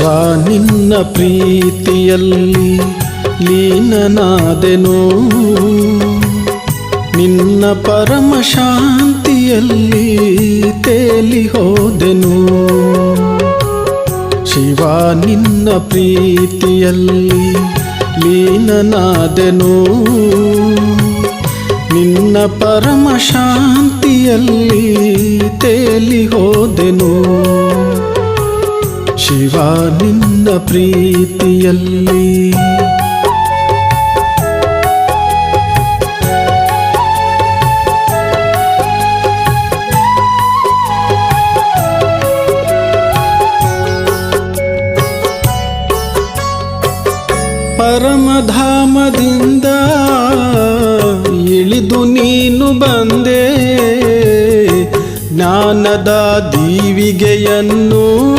ಶಿವ ನಿನ್ನ ಪ್ರೀತಿಯಲ್ಲಿ ಲೀನನಾದೆನು. ನಿನ್ನ ಪರಮ ಶಾಂತಿಯಲ್ಲಿ ತೇಲಿ ಹೋದೆನು ಶಿವ ನಿನ್ನ ಪ್ರೀತಿಯಲ್ಲಿ ಲೀನನಾದೆನು. ನಿನ್ನ ಪರಮ ಶಾಂತಿಯಲ್ಲಿ ತೇಲಿ ಹೋದೆನು ಶಿವ ನಿನ್ನ ಪ್ರೀತಿಯಲ್ಲಿ. ಪರಮಧಾಮದಿಂದ ಇಳಿದು ನೀನು ಬಂದೆ. ಜ್ಞಾನದ ದೀವಿಗೆಯನ್ನು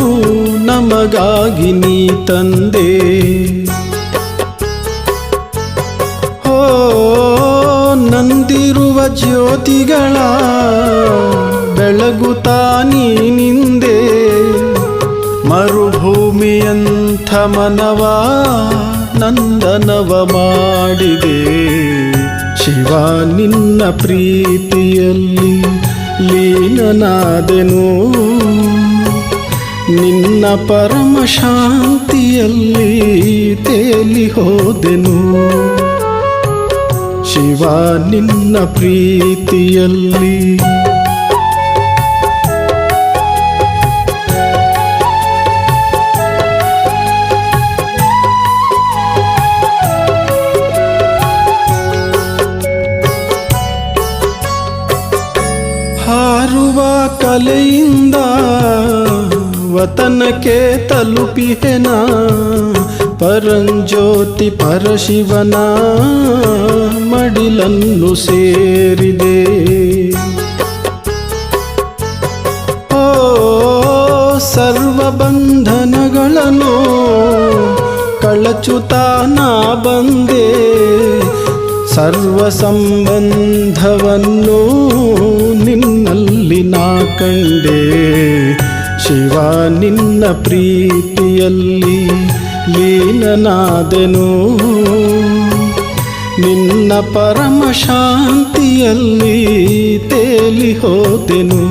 ನಮಗಾಗಿ ನೀ ತಂದೆ. ಹೋ, ನಂದಿರುವ ಜ್ಯೋತಿಗಳ ಬೆಳಗುತ್ತಾ ನಿಂದೆ. ಮರುಭೂಮಿಯಂಥ ಮನವ ನಂದನವ ಮಾಡಿದೆ. ಶಿವ, ನಿನ್ನ ಪ್ರೀತಿಯಲ್ಲಿ ಲೀನನಾದೆನು. ನಿನ್ನ ಪರಮ ಶಾಂತಿಯಲ್ಲಿ ತೇಲಿ ಹೋದೆನು. ಶಿವ ನಿನ್ನ ಪ್ರೀತಿಯಲ್ಲಿ. ಹಾರುವ ಕಲೆಯಿಂದ ವತನಕ್ಕೆ ತಲುಪಿಹೆನ? ಪರಂಜ್ಯೋತಿ ಪರಶಿವನ ಮಡಿಲನ್ನು ಸೇರಿದೆ. ಓ ಸರ್ವ ಬಂಧನಗಳನ್ನು ಕಳಚುತ್ತಾ ನಾ ಬಂದೆ. ಸರ್ವ ಸಂಬಂಧವನ್ನು ನಿನ್ನಲ್ಲಿ ನಾ ಕಂಡೆ. ಶಿವ ನಿನ್ನ ಪ್ರೀತಿಯಲ್ಲಿ ಲೀನನಾದೆನು. ನಿನ್ನ ಪರಮ ಶಾಂತಿಯಲ್ಲಿ ತೇಲಿ ಹೋದೆನು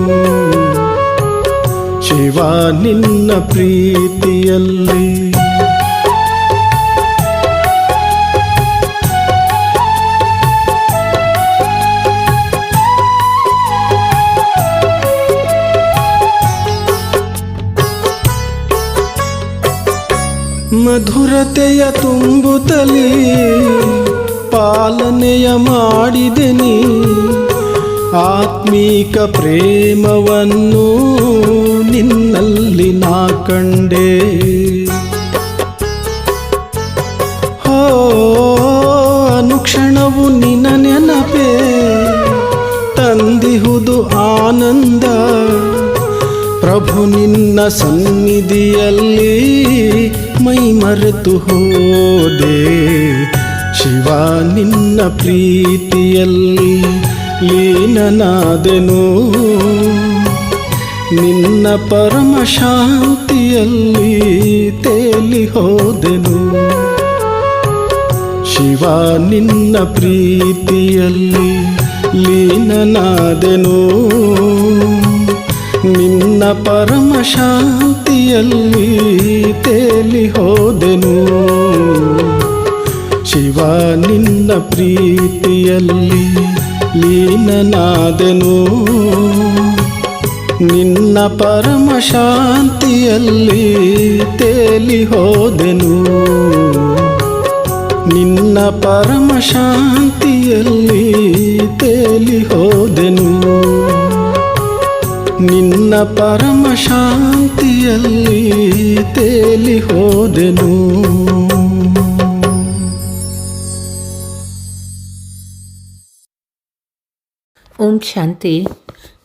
ಶಿವ ನಿನ್ನ ಪ್ರೀತಿಯಲ್ಲಿ ಮಧುರತೆಯ ತುಂಬುತ್ತಲೇ ಪಾಲನೆಯ ಮಾಡಿದೆನಿ ಆತ್ಮೀಕ ಪ್ರೇಮವನ್ನು ನಿನ್ನಲ್ಲಿ ನಾ ಕಂಡೆ. ಹೋ, ಅನುಕ್ಷಣವು ನಿನ್ನ ನೆನಪೇ. ತಂದಿಹುದು ಆನಂದ. ಪ್ರಭು ನಿನ್ನ ಸನ್ನಿಧಿಯಲ್ಲಿ ಮೈ ಮರೆತು ಹೋದೆ. ಶಿವ ನಿನ್ನ ಪ್ರೀತಿಯಲ್ಲಿ ಲೀನನಾದೆನು. ನಿನ್ನ ಪರಮ ಶಾಂತಿಯಲ್ಲಿ ತೇಲಿ ಹೋದೆನು. ಶಿವ ನಿನ್ನ ಪ್ರೀತಿಯಲ್ಲಿ ಲೀನನಾದೆನು. ನಿನ್ನ ಪರಮ ಶಾಂತಿಯಲ್ಲಿ ತೇಲಿ ಹೋದೆನು. ಶಿವ, ನಿನ್ನ ಪ್ರೀತಿಯಲ್ಲಿ ಲೀನನಾದೆನು. ನಿನ್ನ ಪರಮ ಶಾಂತಿಯಲ್ಲಿ ತೇಲಿ ಹೋದೆನು. ನಿನ್ನ ಪರಮ ಶಾಂತಿಯಲ್ಲಿ ತೇಲಿ ಹೋದೆನು. ನಿನ್ನ ಪರಮ ಶಾಂತಿಯಲ್ಲಿ ತೇಲಿ ಹೋದೆನು ఓం శాంతి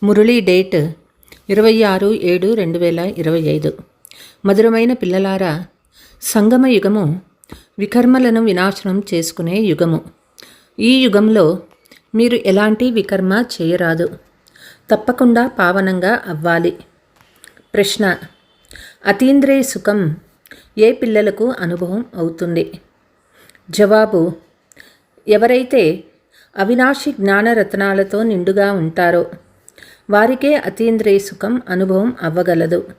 మురళీ డేట్ ఇరవై ఆరు ఏడు రెండు వేల ఇరవై ఐదు మధురమైన పిల్లలారా సంగమ యుగము వికర్మలను వినాశనం చేసుకునే యుగము ఈ యుగంలో మీరు ఎలాంటి వికర్మ చేయరాదు తప్పకుండా పావనంగా అవ్వాలి. ప్రశ్న అతీంద్రియ సుఖం ఏ పిల్లలకు అనుభవం అవుతుంది? జవాబు ఎవరైతే అవినాశి జ్ఞానరత్నాలతో నిండుగా ఉంటారో వారికే అతీంద్రియ సుఖం అనుభవం అవ్వగలదు.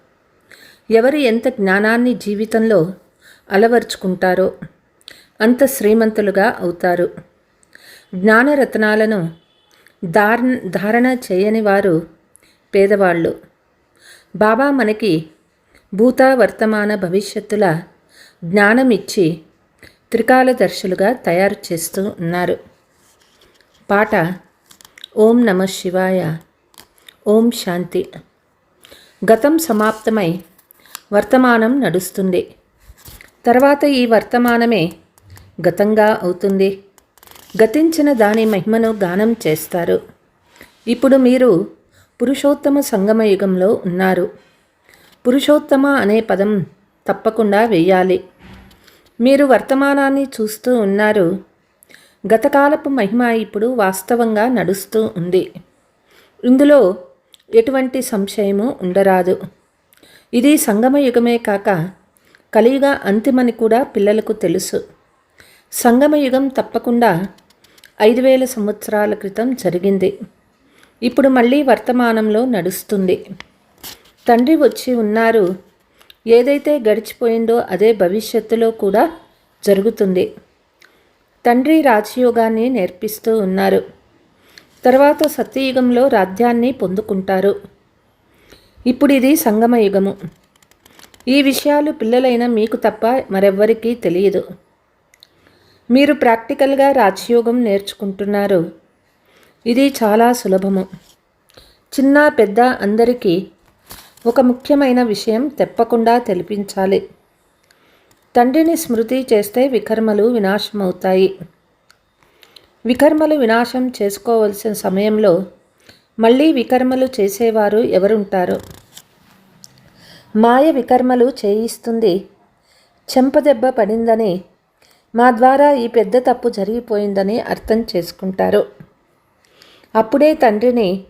ఎవరు ఎంత జ్ఞానాన్ని జీవితంలో అలవర్చుకుంటారో అంత శ్రీమంతులుగా అవుతారు. జ్ఞానరత్నాలను దార్ ధారణ చేయని వారు పేదవాళ్ళు. బాబా మనకి భూత వర్తమాన భవిష్యత్తుల జ్ఞానం ఇచ్చి త్రికాలదర్శులుగా తయారు చేస్తూ ఉన్నారు. పాట ఓం నమ శివాయ ఓం శాంతి. గతం సమాప్తమై వర్తమానం నడుస్తుంది. తర్వాత ఈ వర్తమానమే గతంగా అవుతుంది. గతించిన దాని మహిమను గానం చేస్తారు. ఇప్పుడు మీరు పురుషోత్తమ సంగమ యుగంలో ఉన్నారు. పురుషోత్తమ అనే పదం తప్పకుండా వెయ్యాలి మీరు వర్తమానాన్ని చూస్తూ ఉన్నారు. గతకాలపు మహిమ ఇప్పుడు వాస్తవంగా నడుస్తూ ఉంది. ఇందులో ఎటువంటి సంశయము ఉండరాదు. ఇది సంగమ యుగమే కాక కలియుగ అంతిమని కూడా పిల్లలకు తెలుసు. సంగమ యుగం తప్పకుండా ఐదు వేల సంవత్సరాల క్రితం జరిగింది. ఇప్పుడు మళ్ళీ వర్తమానంలో నడుస్తుంది. తండ్రి వచ్చి ఉన్నారు. ఏదైతే గడిచిపోయిందో అదే భవిష్యత్తులో కూడా జరుగుతుంది. తండ్రి రాజయోగాన్ని నేర్పిస్తూ ఉన్నారు. తర్వాత సత్యయుగంలో రాజ్యాన్ని పొందుకుంటారు. ఇప్పుడు ఇది సంగమ యుగము ఈ విషయాలు పిల్లలైన మీకు తప్ప మరెవ్వరికీ తెలియదు. మీరు ప్రాక్టికల్గా రాజయోగం నేర్చుకుంటున్నారు. ఇది చాలా సులభము. చిన్న పెద్ద అందరికీ ఒక ముఖ్యమైన విషయం తప్పకుండా తెలిపించాలి. తండ్రిని స్మృతి చేస్తే వికర్మలు వినాశమవుతాయి. వికర్మలు వినాశం చేసుకోవలసిన సమయంలో మళ్ళీ వికర్మలు చేసేవారు ఎవరుంటారు? మాయ వికర్మలు చేయిస్తుంది. చెంపదెబ్బ పడిందని మా ద్వారా ఈ పెద్ద తప్పు జరిగిపోయిందని అర్థం చేసుకుంటారు. అప్పుడే తండ్రిని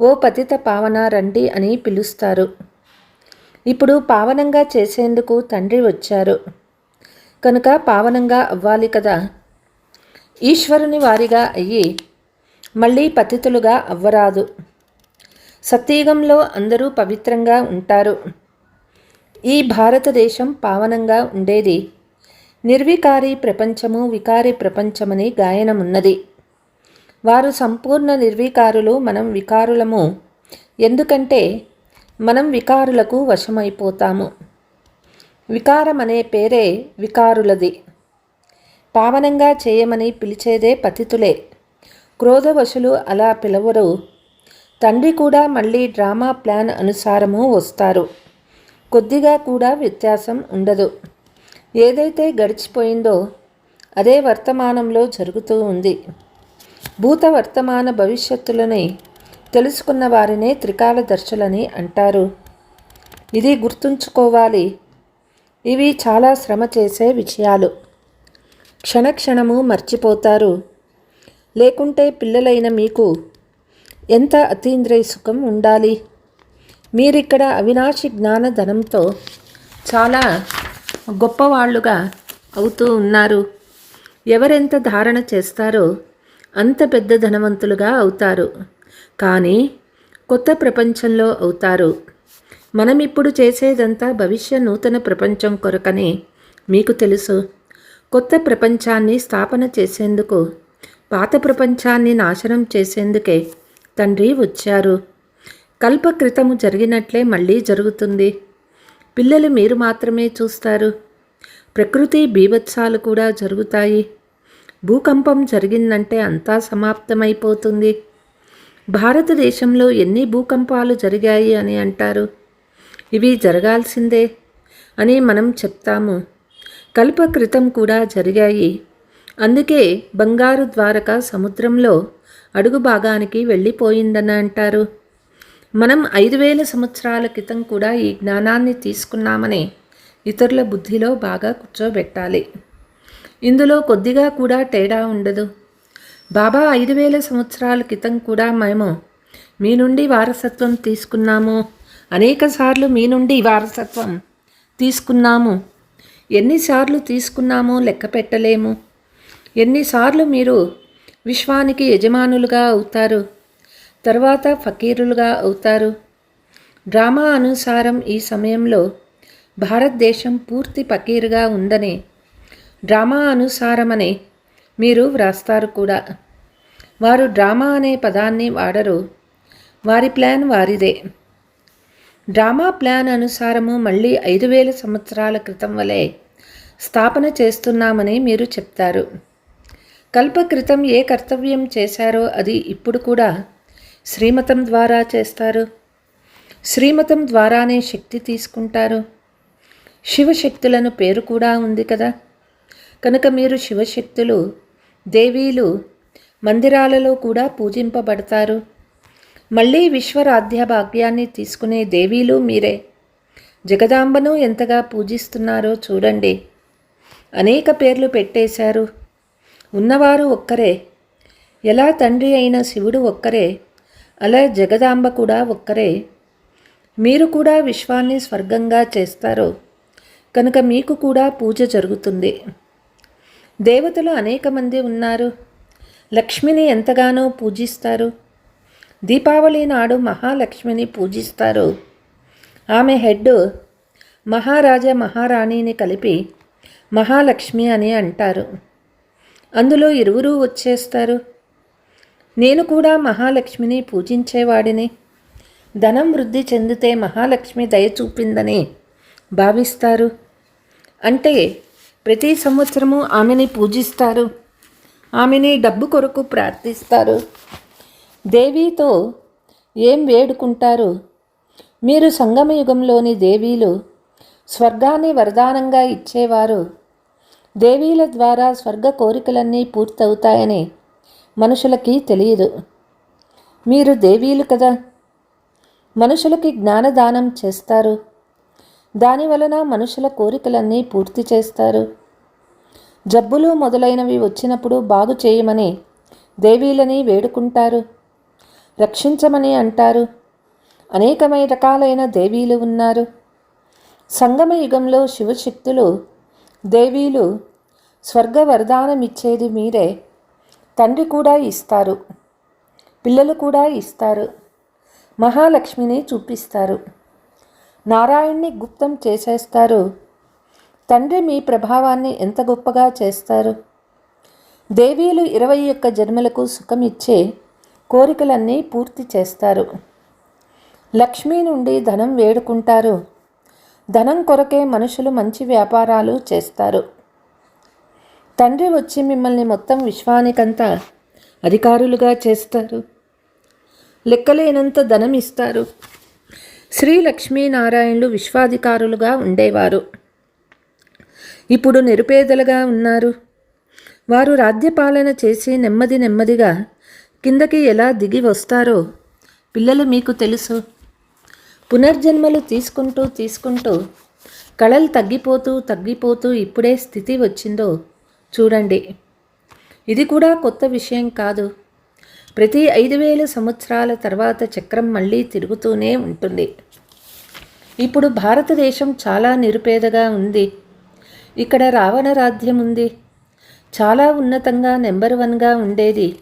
ఓ పతిత పావన రండి అని పిలుస్తారు. ఇప్పుడు పావనంగా చేసేందుకు తండ్రి వచ్చారు. కనుక పావనంగా అవ్వాలి కదా. ఈశ్వరుని వారిగా అయ్యి మళ్ళీ పతితులుగా అవ్వరాదు. సత్యయుగంలో అందరూ పవిత్రంగా ఉంటారు. ఈ భారతదేశం పావనంగా ఉండేది నిర్వికారి ప్రపంచము వికారి ప్రపంచమని గాయనమున్నది. వారు సంపూర్ణ నిర్వికారులు మనం వికారులము. ఎందుకంటే మనం వికారులకు వశమైపోతాము. వికారం అనే పేరే వికారులది. పావనంగా చేయమని పిలిచేదే పతితులే. క్రోధవశులు అలా పిలవరు. తండ్రి కూడా మళ్ళీ డ్రామా ప్లాన్ అనుసారము వస్తారు. కొద్దిగా కూడా వ్యత్యాసం ఉండదు. ఏదైతే గడిచిపోయిందో అదే వర్తమానంలో జరుగుతూ ఉంది. భూత వర్తమాన భవిష్యత్తులని తెలుసుకున్న వారినే త్రికాల దర్శులని అంటారు. ఇది గుర్తుంచుకోవాలి. ఇవి చాలా శ్రమ చేసే విషయాలు. క్షణక్షణము మర్చిపోతారు. లేకుంటే పిల్లలైన మీకు ఎంత అతీంద్రియ సుఖం ఉండాలి? మీరిక్కడ అవినాశి జ్ఞానధనంతో చాలా గొప్పవాళ్ళుగా అవుతూ ఉన్నారు. ఎవరెంత ధారణ చేస్తారో అంత పెద్ద ధనవంతులుగా అవుతారు. కానీ కొత్త ప్రపంచంలో అవుతారు. మనమిప్పుడు చేసేదంతా భవిష్య నూతన ప్రపంచం కొరకని మీకు తెలుసు. కొత్త ప్రపంచాన్ని స్థాపన చేసేందుకు పాత ప్రపంచాన్ని నాశనం చేసేందుకే తండ్రి వచ్చారు. కల్పకృతము జరిగినట్లే మళ్ళీ జరుగుతుంది. పిల్లలు మీరు మాత్రమే చూస్తారు. ప్రకృతి బీభత్సాలు కూడా జరుగుతాయి. భూకంపం జరిగిందంటే అంతా సమాప్తమైపోతుంది. భారతదేశంలో ఎన్ని భూకంపాలు జరిగాయి అని అంటారు? ఇవి జరగాల్సిందే అని మనం చెప్తాము. కల్పకృతం కూడా జరిగాయి. అందుకే బంగారు ద్వారక సముద్రంలో అడుగు భాగానికి వెళ్ళిపోయిందని అంటారు. మనం ఐదు వేల సంవత్సరాల క్రితం కూడా ఈ జ్ఞానాన్ని తీసుకున్నామని ఇతరుల బుద్ధిలో బాగా కూర్చోబెట్టాలి. ఇందులో కొద్దిగా కూడా తేడా ఉండదు. బాబా ఐదు వేల సంవత్సరాల క్రితం కూడా మేము మీ నుండి వారసత్వం తీసుకున్నాము. అనేకసార్లు మీ నుండి వారసత్వం తీసుకున్నాము. ఎన్నిసార్లు తీసుకున్నామో లెక్క పెట్టలేము. ఎన్నిసార్లు మీరు విశ్వానికి యజమానులుగా అవుతారు. తర్వాత ఫకీరులుగా అవుతారు. డ్రామా అనుసారం ఈ సమయంలో భారతదేశం పూర్తి ఫకీరుగా ఉందని డ్రామా అనుసారమని మీరు వ్రాస్తారు కూడా. వారు డ్రామా అనే పదాన్ని వాడరు. వారి ప్లాన్ వారిదే. డ్రామా ప్లాన్ అనుసారము మళ్ళీ ఐదు వేల సంవత్సరాల క్రితం వలె స్థాపన చేస్తున్నామని మీరు చెప్తారు. కల్ప క్రితం ఏ కర్తవ్యం చేశారో అది ఇప్పుడు కూడా శ్రీమతం ద్వారా చేస్తారు. శ్రీమతం ద్వారానే శక్తి తీసుకుంటారు. శివశక్తులను పేరు కూడా ఉంది కదా. కనుక మీరు శివశక్తులు దేవీలు మందిరాలలో కూడా పూజింపబడతారు. మళ్ళీ విశ్వరాధ్య భాగ్యాన్ని తీసుకునే దేవీలు మీరే. జగదాంబను ఎంతగా పూజిస్తున్నారో చూడండి. అనేక పేర్లు పెట్టేశారు. ఉన్నవారు ఒక్కరే. ఎలా తండ్రి అయిన శివుడు ఒక్కరే. అలా జగదాంబ కూడా ఒక్కరే. మీరు కూడా విశ్వాన్ని స్వర్గంగా చేస్తారు కనుక మీకు కూడా పూజ జరుగుతుంది. దేవతలు అనేక మంది ఉన్నారు. లక్ష్మిని ఎంతగానో పూజిస్తారు. దీపావళి నాడు మహాలక్ష్మిని పూజిస్తారు. ఆమె హెడ్ మహారాజా మహారాణిని కలిపి మహాలక్ష్మి అని అంటారు. అందులో ఇరువురు వచ్చేస్తారు. నేను కూడా మహాలక్ష్మిని పూజించేవాడిని. ధనం వృద్ధి చెందితే మహాలక్ష్మి దయ చూపిందని భావిస్తారు. అంటే ప్రతి సంవత్సరము ఆమెని పూజిస్తారు. ఆమెని డబ్బు కొరకు ప్రార్థిస్తారు. దేవీతో ఏం వేడుకుంటారు? మీరు సంగమయుగంలోని దేవీలు స్వర్గాన్ని వరదానంగా ఇచ్చేవారు. దేవీల ద్వారా స్వర్గ కోరికలన్నీ పూర్తవుతాయని మనుషులకి తెలియదు. మీరు దేవీలు కదా. మనుషులకి జ్ఞానదానం చేస్తారు. దాని వలన మనుషుల కోరికలన్నీ పూర్తి చేస్తారు. జబ్బులు మొదలైనవి వచ్చినప్పుడు బాగు చేయమని దేవీలని వేడుకుంటారు. రక్షించమని అంటారు. అనేకమైన రకాలైన దేవీలు ఉన్నారు. సంగమ యుగంలో శివశక్తులు దేవీలు స్వర్గ వరదానం ఇచ్చేది మీరే. తండ్రి కూడా ఇస్తారు. పిల్లలు కూడా ఇస్తారు. మహాలక్ష్మిని చూపిస్తారు. నారాయణ్ణి గుప్తం చేసేస్తారు. తండ్రి మీ ప్రభావాన్ని ఎంత గొప్పగా చేస్తారు? దేవీలు ఇరవై ఒక్క జన్మలకు సుఖమిచ్చే కోరికలన్నీ పూర్తి చేస్తారు. లక్ష్మి నుండి ధనం వేడుకుంటారు. ధనం కొరకే మనుషులు మంచి వ్యాపారాలు చేస్తారు. తండ్రి వచ్చి మిమ్మల్ని మొత్తం విశ్వానికంతా అధికారులుగా చేస్తారు. లెక్కలేనంత ధనం ఇస్తారు. శ్రీ లక్ష్మీనారాయణులు విశ్వాధికారులుగా ఉండేవారు. ఇప్పుడు నిరుపేదలుగా ఉన్నారు. వారు రాజ్యపాలన చేసి నెమ్మది నెమ్మదిగా కిందకి ఎలా దిగి వస్తారో పిల్లలు మీకు తెలుసు. పునర్జన్మలు తీసుకుంటూ తీసుకుంటూ కళలు తగ్గిపోతూ తగ్గిపోతూ ఇప్పుడే స్థితి వచ్చిందో చూడండి. ఇది కూడా కొత్త విషయం కాదు. ప్రతి ఐదు వేల సంవత్సరాల తర్వాత చక్రం మళ్ళీ తిరుగుతూనే ఉంటుంది. ఇప్పుడు భారతదేశం చాలా నిరుపేదగా ఉంది. ఇక్కడ రావణ రాజ్యం ఉంది. చాలా ఉన్నతంగా నెంబర్ వన్గా ఉండేది.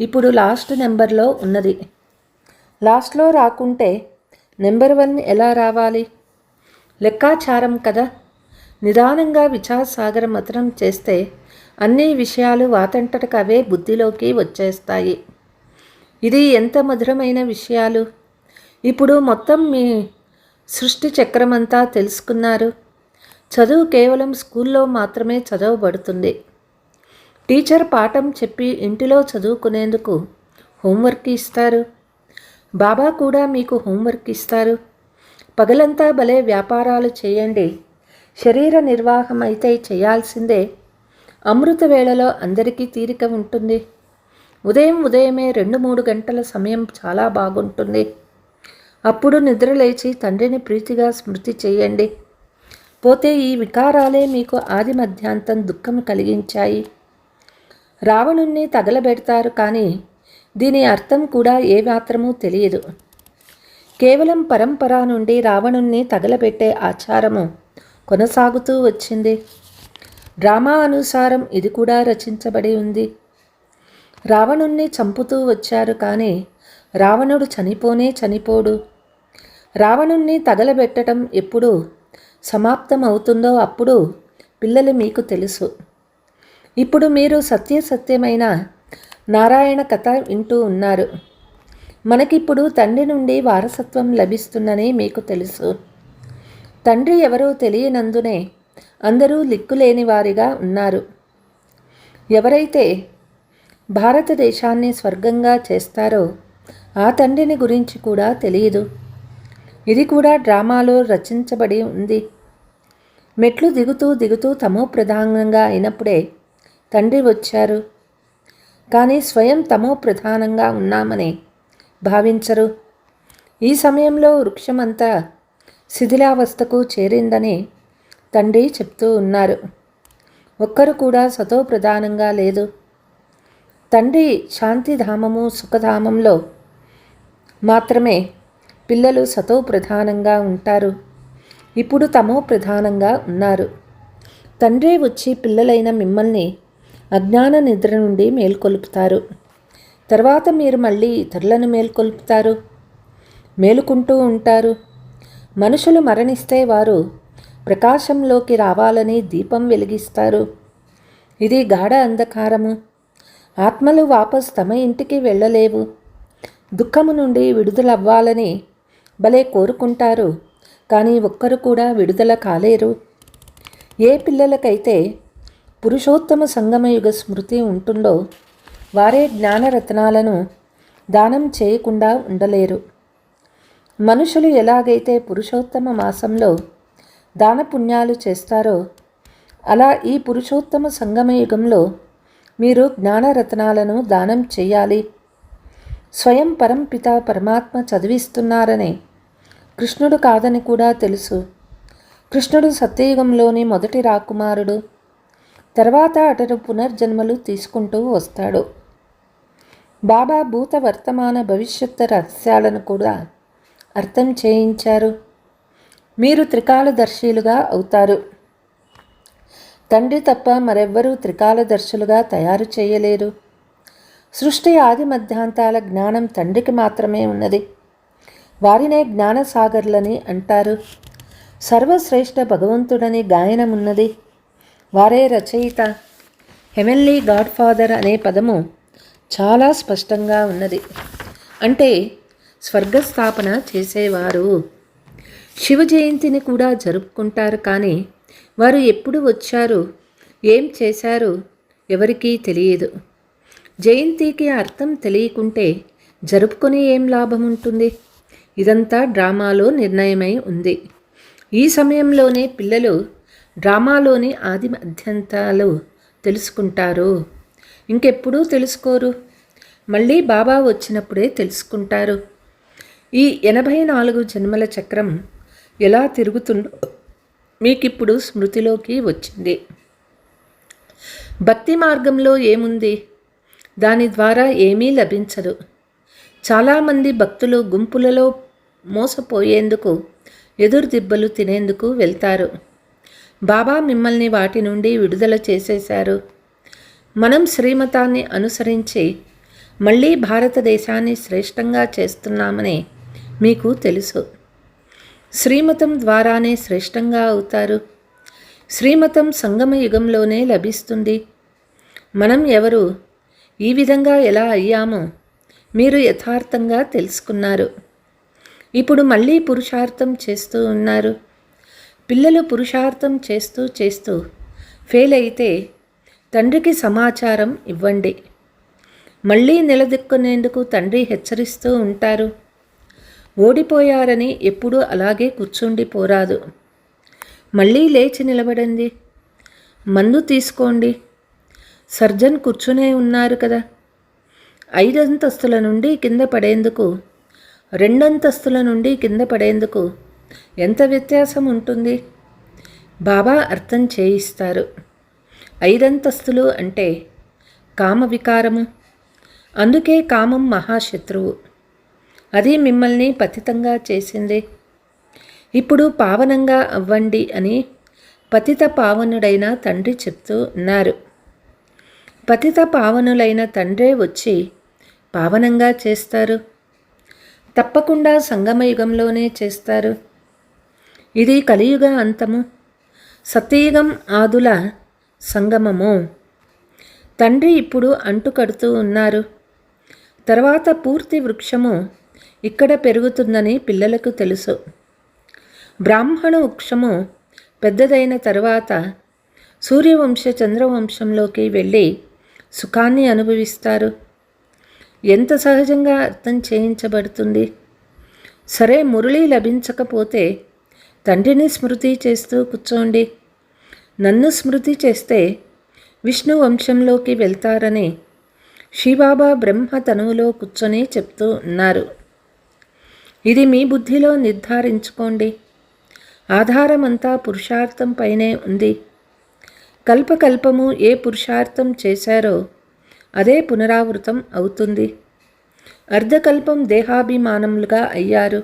ఇప్పుడు లాస్ట్ నెంబర్లో ఉన్నది. లాస్ట్లో రాకుంటే నెంబర్ వన్ ఎలా రావాలి? లెక్కాచారం కదా. నిదానంగా విచారసాగర మతనం చేస్తే అన్ని విషయాలు వాతంటటకవే అవే బుద్ధిలోకి వచ్చేస్తాయి. ఇది ఎంత మధురమైన విషయాలు! ఇప్పుడు మొత్తం మీ సృష్టి చక్రమంతా తెలుసుకున్నారు. చదువు కేవలం స్కూల్లో మాత్రమే చదవబడుతుంది. టీచర్ పాఠం చెప్పి ఇంటిలో చదువుకునేందుకు హోంవర్క్ ఇస్తారు. బాబా కూడా మీకు హోంవర్క్ ఇస్తారు. పగలంతా భలే వ్యాపారాలు చేయండి. శరీర నిర్వాహం అయితే చేయాల్సిందే. అమృత వేళలో అందరికీ తీరిక ఉంటుంది. ఉదయం ఉదయమే రెండు మూడు గంటల సమయం చాలా బాగుంటుంది. అప్పుడు నిద్ర లేచి తండ్రిని ప్రీతిగా స్మృతి చేయండి. పోతే ఈ వికారాలే మీకు ఆది మధ్యాంతం దుఃఖం కలిగించాయి. రావణుణ్ణి తగలబెడతారు కానీ దీని అర్థం కూడా ఏ మాత్రమూ తెలియదు. కేవలం పరంపర నుండి రావణుణ్ణి తగలబెట్టే ఆచారము కొనసాగుతూ వచ్చింది. డ్రామా అనుసారం ఇది కూడా రచించబడి ఉంది. రావణుణ్ణి చంపుతూ వచ్చారు కానీ రావణుడు చనిపోనే చనిపోడు. రావణుణ్ణి తగలబెట్టడం ఎప్పుడు సమాప్తం అవుతుందో అప్పుడు పిల్లలు మీకు తెలుసు. ఇప్పుడు మీరు సత్యసత్యమైన నారాయణ కథ వింటూ ఉన్నారు. మనకిప్పుడు తండ్రి నుండి వారసత్వం లభిస్తుందని మీకు తెలుసు. తండ్రి ఎవరో తెలియనందునే అందరూ లిక్కులేని వారిగా ఉన్నారు. ఎవరైతే భారతదేశాన్ని స్వర్గంగా చేస్తారో ఆ తండ్రిని గురించి కూడా తెలియదు. ఇది కూడా డ్రామాలో రచించబడి ఉంది. మెట్లు దిగుతూ దిగుతూ తమో ప్రధానంగా అయినప్పుడే తండ్రి వచ్చారు. కానీ స్వయం తమో ప్రధానంగా ఉన్నామని భావించరు. ఈ సమయంలో వృక్షమంతా శిథిలావస్థకు చేరిందని తండ్రి చెప్తూ ఉన్నారు. ఒక్కరు కూడా సతో ప్రధానంగా లేదు. తండ్రి శాంతిధామము సుఖధామంలో మాత్రమే పిల్లలు సతో ప్రధానంగా ఉంటారు. ఇప్పుడు తమో ప్రధానంగా ఉన్నారు. తండ్రి వచ్చి పిల్లలైన మిమ్మల్ని అజ్ఞాన నిద్ర నుండి మేల్కొలుపుతారు. తర్వాత మీరు మళ్ళీ ఇతరులను మేల్కొల్పుతారు. మేలుకుంటూ ఉంటారు. మనుషులు మరణిస్తే వారు ప్రకాశంలోకి రావాలని దీపం వెలిగిస్తారు. ఇది గాఢ అంధకారము. ఆత్మలు వాపస్ తమ ఇంటికి వెళ్ళలేవు. దుఃఖము నుండి విడుదలవ్వాలని భలే కోరుకుంటారు కానీ ఒక్కరు కూడా విడుదల కాలేరు. ఏ పిల్లలకైతే పురుషోత్తమ సంగమయుగ స్మృతి ఉంటుందో వారే జ్ఞానరత్నాలను దానం చేయకుండా ఉండలేరు. మనుషులు ఎలాగైతే పురుషోత్తమ మాసంలో దాన పుణ్యాలు చేస్తారో? అలా ఈ పురుషోత్తమ సంగమయుగంలో మీరు జ్ఞానరత్నాలను దానం చేయాలి. స్వయం పరంపిత పరమాత్మ చదివిస్తున్నారని కృష్ణుడు కాదని కూడా తెలుసు. కృష్ణుడు సత్యయుగంలోని మొదటి రాకుమారుడు. తర్వాత అతడు పునర్జన్మలు తీసుకుంటూ వస్తాడు. బాబా భూత వర్తమాన భవిష్యత్తు రహస్యాలను కూడా అర్థం చేయించారు. మీరు త్రికాలదర్శులుగా అవుతారు. తండ్రి తప్ప మరెవ్వరూ త్రికాలదర్శులుగా తయారు చేయలేరు. సృష్టి ఆది మధ్యాంతాల జ్ఞానం తండ్రికి మాత్రమే ఉన్నది. వారినే జ్ఞానసాగర్లని అంటారు. సర్వశ్రేష్ఠ భగవంతుడని గాయనమున్నది. వారే రచయిత. హెవెన్లీ గాడ్ ఫాదర్ అనే పదము చాలా స్పష్టంగా ఉన్నది. అంటే స్వర్గస్థాపన చేసేవారు. శివ జయంతిని కూడా జరుపుకుంటారు కానీ వారు ఎప్పుడు వచ్చారు? ఏం చేశారు? ఎవరికీ తెలియదు. జయంతికి అర్థం తెలియకుంటే జరుపుకొని ఏం లాభం ఉంటుంది? ఇదంతా డ్రామాలో నిర్ణయమై ఉంది. ఈ సమయంలోనే పిల్లలు డ్రామాలోని ఆది మధ్యంతాలు తెలుసుకుంటారు. ఇంకెప్పుడూ తెలుసుకోరు. మళ్ళీ బాబా వచ్చినప్పుడే తెలుసుకుంటారు. ఈ ఎనభై నాలుగు జన్మల చక్రం ఎలా తిరుగుతుందో మీకిప్పుడు స్మృతిలోకి వచ్చింది. భక్తి మార్గంలో ఏముంది? దాని ద్వారా ఏమీ లభించదు. చాలామంది భక్తులు గుంపులలో మోసపోయేందుకు ఎదురు దిబ్బలు తినేందుకు వెళ్తారు. బాబా మిమ్మల్ని వాటి నుండి విడుదల చేసేశారు. మనం శ్రీమతాన్ని అనుసరించి మళ్ళీ భారతదేశాన్ని శ్రేష్టంగా చేస్తున్నామని మీకు తెలుసు. శ్రీమతం ద్వారానే శ్రేష్టంగా అవుతారు. శ్రీమతం సంగమ యుగంలోనే లభిస్తుంది. మనం ఎవరు? ఈ విధంగా ఎలా అయ్యామో మీరు యథార్థంగా తెలుసుకున్నారు. ఇప్పుడు మళ్ళీ పురుషార్థం చేస్తూ ఉన్నారు. పిల్లలు పురుషార్థం చేస్తూ చేస్తూ ఫెయిల్ అయితే తండ్రికి సమాచారం ఇవ్వండి. మళ్ళీ నిలదొక్కునేందుకు తండ్రి హెచ్చరిస్తూ ఉంటారు. ఓడిపోయారని ఎప్పుడూ అలాగే కూర్చుండిపోరాదు మళ్ళీ లేచి నిలబడండి. మందు తీసుకోండి. సర్జన్ కూర్చునే ఉన్నారు కదా. ఐదంతస్తుల నుండి కింద పడేందుకు రెండంతస్తుల నుండి కింద పడేందుకు ఎంత వ్యత్యాసం ఉంటుంది? బాబా అర్థం చేయిస్తారు. ఐదంతస్తులు అంటే కామ వికారము అందుకే కామం మహాశత్రువు. అది మిమ్మల్ని పతితంగా చేసింది. ఇప్పుడు పావనంగా అవ్వండి అని పతిత పావనుడైన తండ్రి చెప్తూ ఉన్నారు. పతిత పావనులైన తండ్రే వచ్చి పావనంగా చేస్తారు? తప్పకుండా సంగమయుగంలోనే చేస్తారు. ఇది కలియుగ అంతము. సత్యయుగం ఆదుల సంగమము. తండ్రి ఇప్పుడు అంటుకడుతూ ఉన్నారు. తర్వాత పూర్తి వృక్షము ఇక్కడ పెరుగుతుందని పిల్లలకు తెలుసు. బ్రాహ్మణ వృక్షము పెద్దదైన తర్వాత సూర్యవంశ చంద్రవంశంలోకి వెళ్ళి సుఖాన్ని అనుభవిస్తారు. ఎంత సహజంగా అర్థం చేయించబడుతుంది? సరే మురళి లభించకపోతే తండ్రిని స్మృతి చేస్తూ కూర్చోండి. నన్ను స్మృతి చేస్తే విష్ణు వంశంలోకి వెళ్తారని శివాబా బ్రహ్మ తనువులో కూర్చొని చెప్తూ ఉన్నారు. ఇది మీ బుద్ధిలో నిర్ధారించుకోండి. ఆధారమంతా పురుషార్థం పైనే ఉంది. కల్పకల్పము ఏ పురుషార్థం చేశారో అదే పునరావృతం అవుతుంది. అర్ధకల్పం దేహాభిమానములుగా అయ్యారు.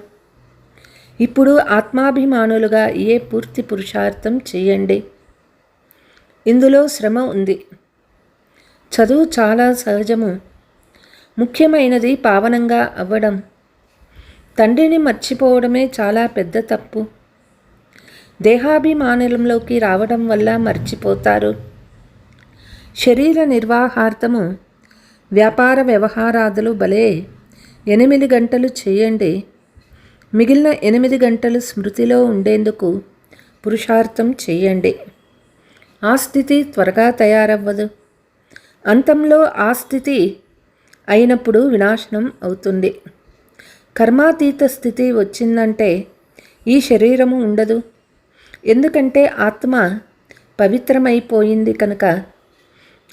ఇప్పుడు ఆత్మాభిమానులుగా ఏ పూర్తి పురుషార్థం చేయండి. ఇందులో శ్రమ ఉంది. చదువు చాలా సహజము. ముఖ్యమైనది పావనంగా అవ్వడం. తండ్రిని మర్చిపోవడమే చాలా పెద్ద తప్పు. దేహాభిమానులంలోకి రావడం వల్ల మర్చిపోతారు. శరీర నిర్వాహార్థము వ్యాపార వ్యవహారాదులు భలే ఎనిమిది గంటలు చేయండి. మిగిలిన ఎనిమిది గంటలు స్మృతిలో ఉండేందుకు పురుషార్థం చేయండి. ఆ స్థితి త్వరగా తయారవ్వదు. అంతంలో ఆ స్థితి అయినప్పుడు వినాశనం అవుతుంది. కర్మాతీత స్థితి వచ్చిందంటే ఈ శరీరము ఉండదు. ఎందుకంటే ఆత్మ పవిత్రమైపోయింది కనుక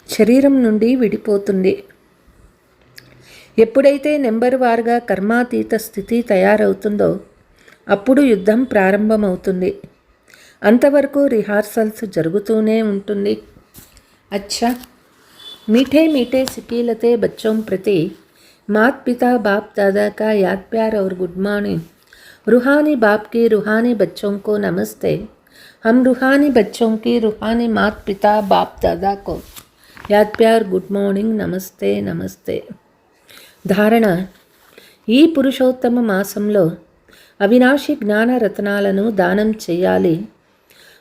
శరీరం నుండి విడిపోతుంది. ఎప్పుడైతే నెంబర్ వారుగా కర్మాతీత స్థితి తయారవుతుందో అప్పుడు యుద్ధం ప్రారంభమవుతుంది. అంతవరకు రిహార్సల్స్ జరుగుతూనే ఉంటుంది. అచ్చా! మీఠే మీఠే సికీలతే బచ్చోం ప్రతి मात पिता बाप दादा का याद प्यार और गुड मॉर्निंग रूहानी बाप की रूहानी बच्चों को नमस्ते हम रूहानी बच्चों की रूहानी मात पिता बाप दादा को याद प्यार గుడ్ మార్నింగ్ నమస్తే నమస్తే ధారణ ఈ పురుషోత్తమ మాసంలో అవినాశి జ్ఞాన రత్నాలను దానం చేయాలి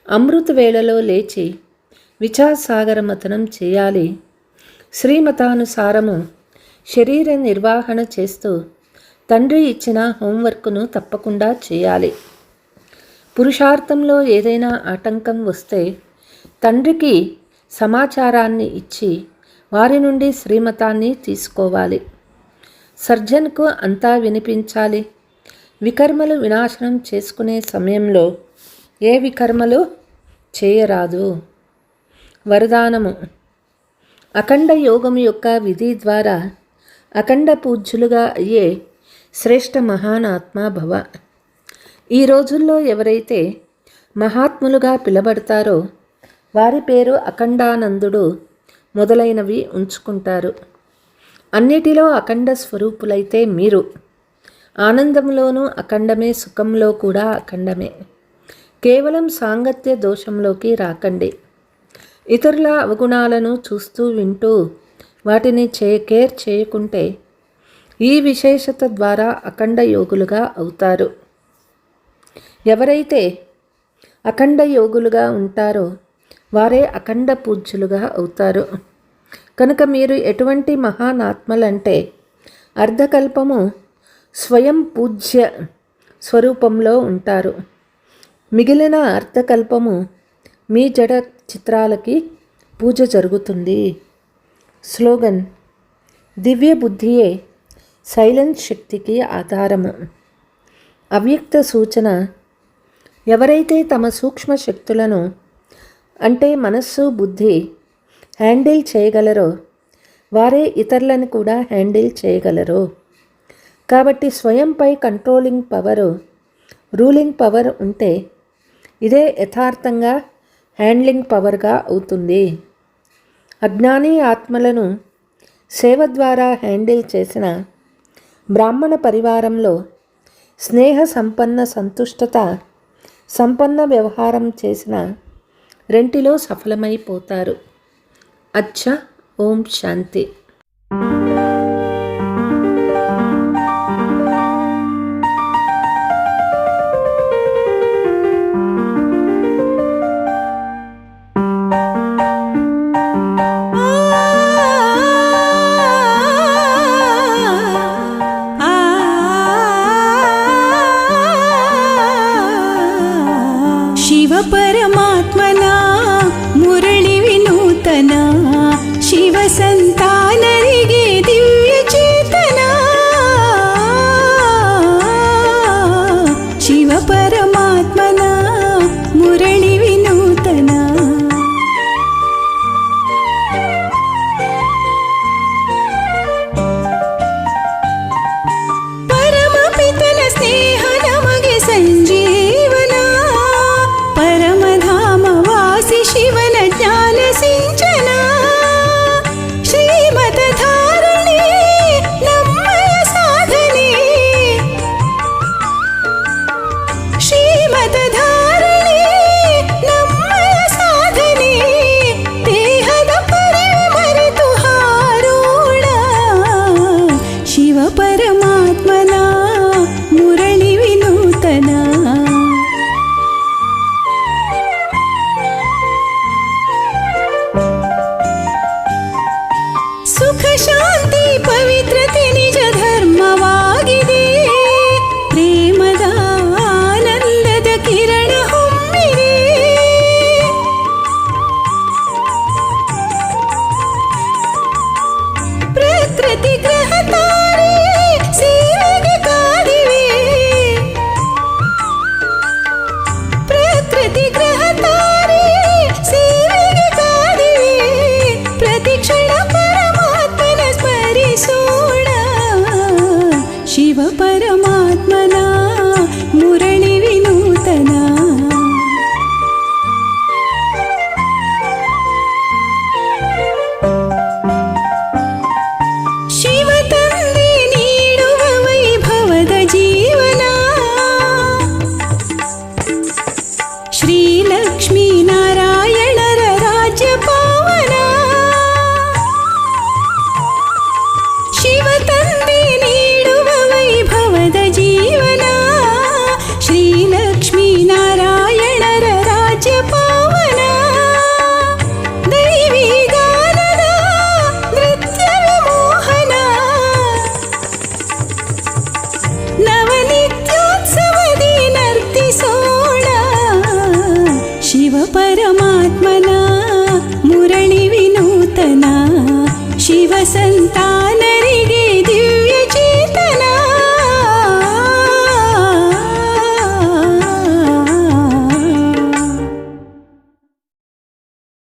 అమృత వేళలో లేచి విచారసాగర మథనం చేయాలి శ్రీమతానుసారము శరీర నిర్వహణ చేస్తూ తండ్రి ఇచ్చిన హోంవర్క్ను తప్పకుండా చేయాలి. పురుషార్థంలో ఏదైనా ఆటంకం వస్తే తండ్రికి సమాచారాన్ని ఇచ్చి వారి నుండి శ్రీమతాన్ని తీసుకోవాలి. సర్జన్కు అంతా వినిపించాలి. వికర్మలు వినాశనం చేసుకునే సమయంలో ఏ వికర్మలు చేయరాదు. వరదానము. అఖండ యోగం యొక్క విధి ద్వారా అఖండ పూజ్యులుగా అయ్యే శ్రేష్ఠ మహానాత్మా భవ. ఈ రోజుల్లో ఎవరైతే మహాత్ములుగా పిలబడతారో వారి పేరు అఖండానందుడు మొదలైనవి ఉంచుకుంటారు. అన్నిటిలో అఖండ స్వరూపులైతే మీరు. ఆనందంలోనూ అఖండమే సుఖంలో కూడా అఖండమే. కేవలం సాంగత్య దోషంలోకి రాకండి. ఇతరుల అవగుణాలను చూస్తూ వింటూ వాటిని చే కేర్ చేయకుంటే ఈ విశేషత ద్వారా అఖండ యోగులుగా అవుతారు. ఎవరైతే అఖండ యోగులుగా ఉంటారో వారే అఖండ పూజ్యులుగా అవుతారు. కనుక మీరు ఎటువంటి మహానాత్మలంటే అర్ధకల్పము స్వయం పూజ్య స్వరూపంలో ఉంటారు. మిగిలిన అర్ధకల్పము మీ జడ చిత్రాలకి పూజ జరుగుతుంది. స్లోగన్. దివ్య బుద్ధియే సైలెన్స్ శక్తికి ఆధారము. అవ్యక్త సూచన. ఎవరైతే తమ సూక్ష్మ శక్తులను అంటే మనస్సు బుద్ధి హ్యాండిల్ చేయగలరో వారే ఇతరులను కూడా హ్యాండిల్ చేయగలరు. కాబట్టి స్వయంపై కంట్రోలింగ్ పవరు రూలింగ్ పవర్ ఉంటే ఇదే యథార్థంగా హ్యాండ్లింగ్ పవర్గా అవుతుంది. అజ్ఞాని ఆత్మలను సేవ ద్వారా హ్యాండిల్ చేసిన బ్రాహ్మణ పరివారంలో స్నేహ సంపన్న సంతుష్టత సంపన్న వ్యవహారం చేసిన రెంటిలో సఫలమైపోతారు. అచ్చా ఓం శాంతి.